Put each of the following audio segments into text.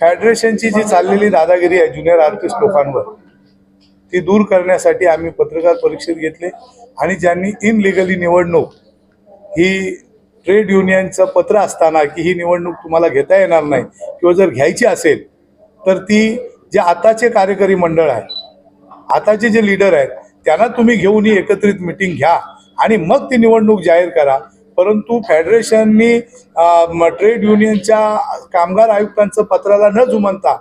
फेडरेशनची जी चाललेली दादागिरी आहे ज्युनियर आर्टिस्ट लोकांवर ती दूर करण्यासाठी आम्ही पत्रकार परीक्षेत घेतले आणि ज्यांनी इनलिगली निवडणूक ही ट्रेड युनियनचं पत्र असताना की ही निवडणूक तुम्हाला घेता येणार नाही किंवा जर घ्यायची असेल तर ती जे आताचे कार्यकारी मंडळ आहे आताचे जे लीडर आहेत त्यांना तुम्ही घेऊन ही एकत्रित मिटिंग घ्या आणि मग ती निवडणूक जाहीर करा. परंतु फेडरेशननी ट्रेड युनियनच्या कामगार आयुक्तांचं पत्राला न जुमानता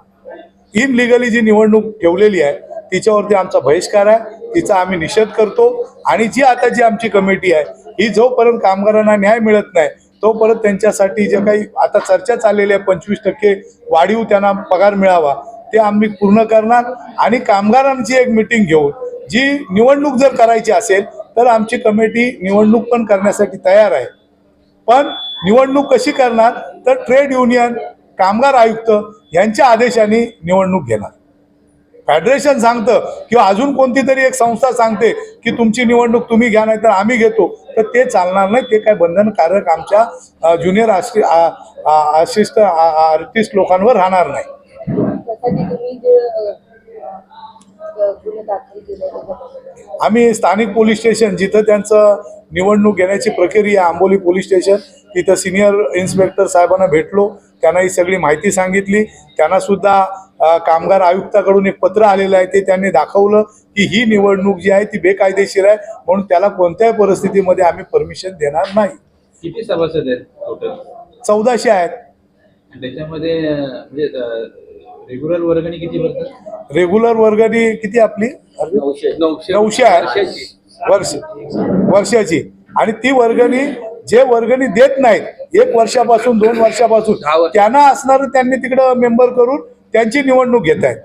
इनलिगली जी निवडणूक ठेवलेली आहे तिच्यावरती आमचा बहिष्कार आहे तिचा आम्ही निषेध करतो आणि जी आता जी आमची कमिटी आहे ही जोपर्यंत कामगारांना न्याय मिळत नाही तोपर्यंत त्यांच्यासाठी जे काही आता चर्चा चाललेली आहे पंचवीस टक्के वाढीव त्यांना पगार मिळावा ते आम्ही पूर्ण करणार आणि कामगारांची एक मिटिंग घेऊन जी निवडणूक जर करायची असेल तर आमची कमिटी निवडणूक पण करण्यासाठी तयार आहे. पण निवडणूक कशी करणार? तर ट्रेड युनियन कामगार आयुक्त यांच्या आदेशाने निवडणूक घेणार. फेडरेशन सांगतं किंवा अजून कोणती तरी एक संस्था सांगते की तुमची निवडणूक तुम्ही घ्या नाही तर आम्ही घेतो. तर ते चालणार नाही. ते काय बंधनकारक आमच्या ज्युनियर आशिष्ट आर्टिस्ट लोकांवर राहणार नाही. तुम्ही जे गुन्हे दाखल केले आम्ही स्थानिक पोलीस स्टेशन जिथं त्यांचं निवडणूक घेण्याची प्रक्रिया आंबोली पोलीस स्टेशन तिथं सिनियर इन्स्पेक्टर साहेबांना भेटलो त्यांना ही सगळी माहिती सांगितली. त्यांना सुद्धा अ, कामगार आयुक्ताकडून एक पत्र आलेलं आहे ते त्यांनी दाखवलं की ही निवडणूक जी आहे ती बेकायदेशीर आहे म्हणून त्याला कोणत्याही परिस्थितीमध्ये आम्ही परमिशन देणार नाही. किती सभासद आहेत टोटल चौदाशे आहेत. त्याच्यामध्ये म्हणजे रेग्युलर वर्गणी किती भरतात? रेग्युलर वर्गणी किती आपली? नऊशे. नऊशे. आहे. वर्ष. वर्षाची. आणि ती वर्गणी जे वर्गणी देत नाहीत एक वर्षापासून दोन वर्षापासून. त्यांना असणार त्यांनी तिकडं मेंबर करून त्यांची निवडणूक घेत आहेत.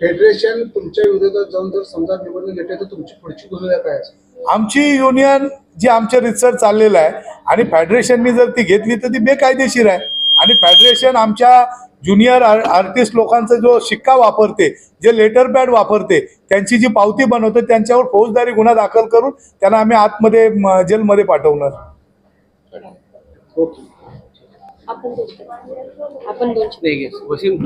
फेडरेशन तुमच्या विरोधात जाऊन जर समजा निवडणूक घेते तर तुमची पुढची भूमिका काय असेल? आमची युनियन जी आमच्या रिसर्च चाललेलं आहे आणि फेडरेशननी जर ती घेतली तर ती बेकायदेशीर आहे. आणि फेडरेशन आमच्या ज्युनियर आर्टिस्ट लोकांचा जो शिक्का वापरते जे लेटर पॅड वापरते त्यांची जी पावती बनवते त्यांच्यावर फौजदारी गुन्हा दाखल करून त्यांना आम्ही आतमध्ये जेलमध्ये पाठवणार. ओके. आपण